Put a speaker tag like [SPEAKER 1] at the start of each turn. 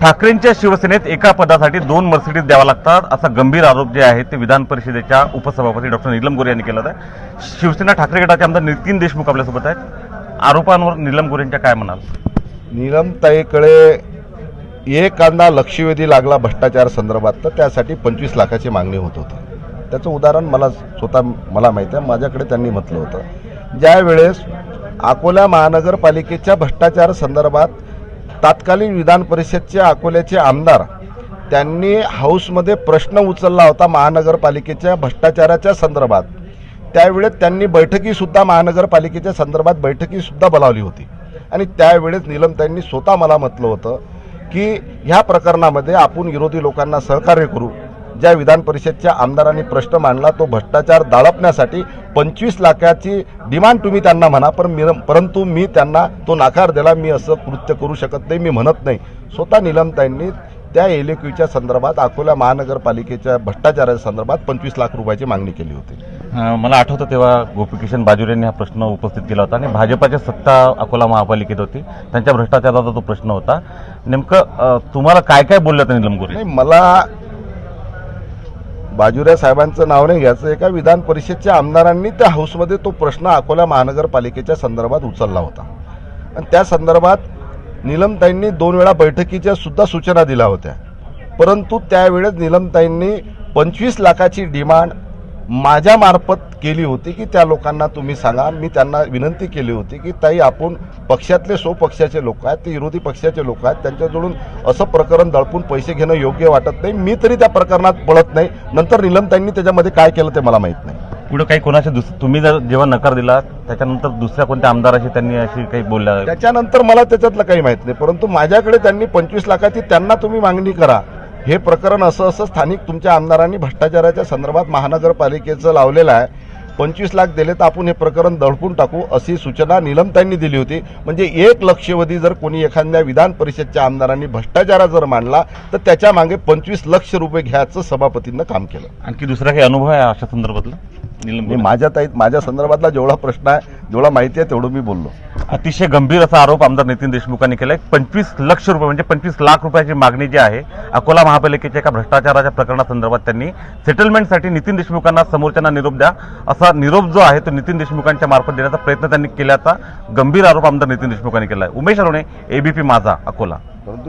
[SPEAKER 1] ठाकरेंच्या शिवसेनेत एका पदासाठी दोन मर्सिडीज द्यावा लागतात. असा गंभीर आरोप जे आहे ते विधान परिषदेच्या उपसभापती डॉक्टर नीलम गोरे यांनी केला आहे शिवसेना ठाकरे गटाचे आमदार नितीन देशमुख आपल्यासोबत आहेत. आरोपांवर नीलम गोरे यांच्या काय म्हणाल?
[SPEAKER 2] नीलमताईकडे ताईकडे एकांना लक्षवेधी लागला भ्रष्टाचार संदर्भात तर त्यासाठी पंचवीस लाखाची मागणी होत होती. त्याचं उदाहरण मला स्वतः मला माहीत आहे. माझ्याकडे त्यांनी म्हटलं होतं. ज्या वेळेस अकोला महानगरपालिकेच्या भ्रष्टाचार संदर्भात तात्कालीन विधान परिषदचे अकोल्याचे आमदार त्यांनी हाऊसमध्ये प्रश्न उचलला होता महानगरपालिकेच्या भ्रष्टाचाराच्या संदर्भात. त्यावेळेस त्यांनी बैठकीसुद्धा महानगरपालिकेच्या संदर्भात बैठकीसुद्धा बोलावली होती. आणि त्यावेळेस नीलमताईंनी स्वतः मला म्हटलं होतं की ह्या प्रकरणामध्ये आपण विरोधी लोकांना सहकार्य करू. ज्या विधान परिषदच्या आमदारांनी प्रश्न मांडला तो भ्रष्टाचार दाळपण्यासाठी पंचवीस लाखाची डिमांड तुम्ही त्यांना म्हणा पण मी परंतु मी त्यांना तो नाकार दिला मी असं कृत्य करू शकत नाही मी म्हणत नाही. स्वतः निलमताईंनी त्या एलेक्यूच्या संदर्भात अकोला महानगरपालिकेच्या भ्रष्टाचाराच्या संदर्भात पंचवीस लाख रुपयाची मागणी केली होती.
[SPEAKER 1] मला आठवतं तेव्हा गोपीकिशन बाजूर यांनी हा प्रश्न उपस्थित केला होता आणि भाजपाची सत्ता अकोला महापालिकेत होती. त्यांच्या भ्रष्टाचाराचा तो प्रश्न होता. नेमकं तुम्हाला काय काय बोललं नीलम गोरे
[SPEAKER 2] मला बाजुऱ्या साहेबांचं नाव नाही घ्यायचं एका विधान परिषदच्या आमदारांनी त्या हाऊसमध्ये तो प्रश्न अकोला महानगरपालिकेच्या संदर्भात उचलला होता. आणि त्या संदर्भात निलमताईंनी दोन वेळा बैठकीच्या सुद्धा सूचना दिल्या होत्या. परंतु त्यावेळेस निलमताईंनी पंचवीस लाखाची डिमांड माझ्यामार्फत केली होती की त्या लोकांना तुम्ही सांगा. मी त्यांना विनंती केली होती की ताई आपण पक्षातले स्वपक्षाचे लोक आहेत ते विरोधी पक्षाचे लोक आहेत त्यांच्याजवळून असं प्रकरण दळपून पैसे घेणं योग्य वाटत नाही. मी तरी त्या प्रकरणात पळत नाही. नंतर निलमताईंनी त्याच्यामध्ये काय केलं ते मला माहीत नाही.
[SPEAKER 1] पुढे काही कोणाच्या दुस तुम्ही जर जेव्हा नकार दिला त्याच्यानंतर दुसऱ्या कोणत्या आमदाराशी त्यांनी अशी काही बोलल्या?
[SPEAKER 2] त्याच्यानंतर मला त्याच्यातलं काही माहीत नाही. परंतु माझ्याकडे त्यांनी पंचवीस लाखाची त्यांना तुम्ही मागणी करा. हे प्रकरण असं असं स्थानिक तुमच्या आमदारांनी भ्रष्टाचाराच्या संदर्भात महानगरपालिकेचं लावलेलं आहे. पंचवीस लाख दिले तर आपण हे प्रकरण दडपून टाकू अशी सूचना निलमताईंनी दिली होती. म्हणजे एक लक्षवधी जर कोणी एखाद्या विधान परिषदच्या आमदारांनी भ्रष्टाचार जर मांडला तर त्याच्यामागे पंचवीस लक्ष रुपये घ्यायचं सभापतींनं काम केलं.
[SPEAKER 1] आणखी दुसरा काही अनुभव आहे अशा संदर्भातला? नीलम?
[SPEAKER 2] माझ्या ताईत माझ्या संदर्भातला जेवढा प्रश्न आहे जेवढा माहिती आहे तेवढं मी बोललो.
[SPEAKER 1] अतिशय गंभीर असा आरोप आमदार नितीन देशमुखांनी केला आहे पंचवीस लक्ष रुपये म्हणजे पंचवीस लाख रुपयाची मागणी जी आहे अकोला महापालिकेच्या एका भ्रष्टाचाराच्या प्रकरणासंदर्भात त्यांनी सेटलमेंटसाठी नितीन देशमुखांना समोरच्यांना निरोप द्या. असा निरोप जो आहे तो नितीन देशमुखांच्या मार्फत देण्याचा प्रयत्न त्यांनी केल्याचा गंभीर आरोप आमदार नितीन देशमुखांनी केला आहे उमेश अरोणे एबीपी माझा अकोला.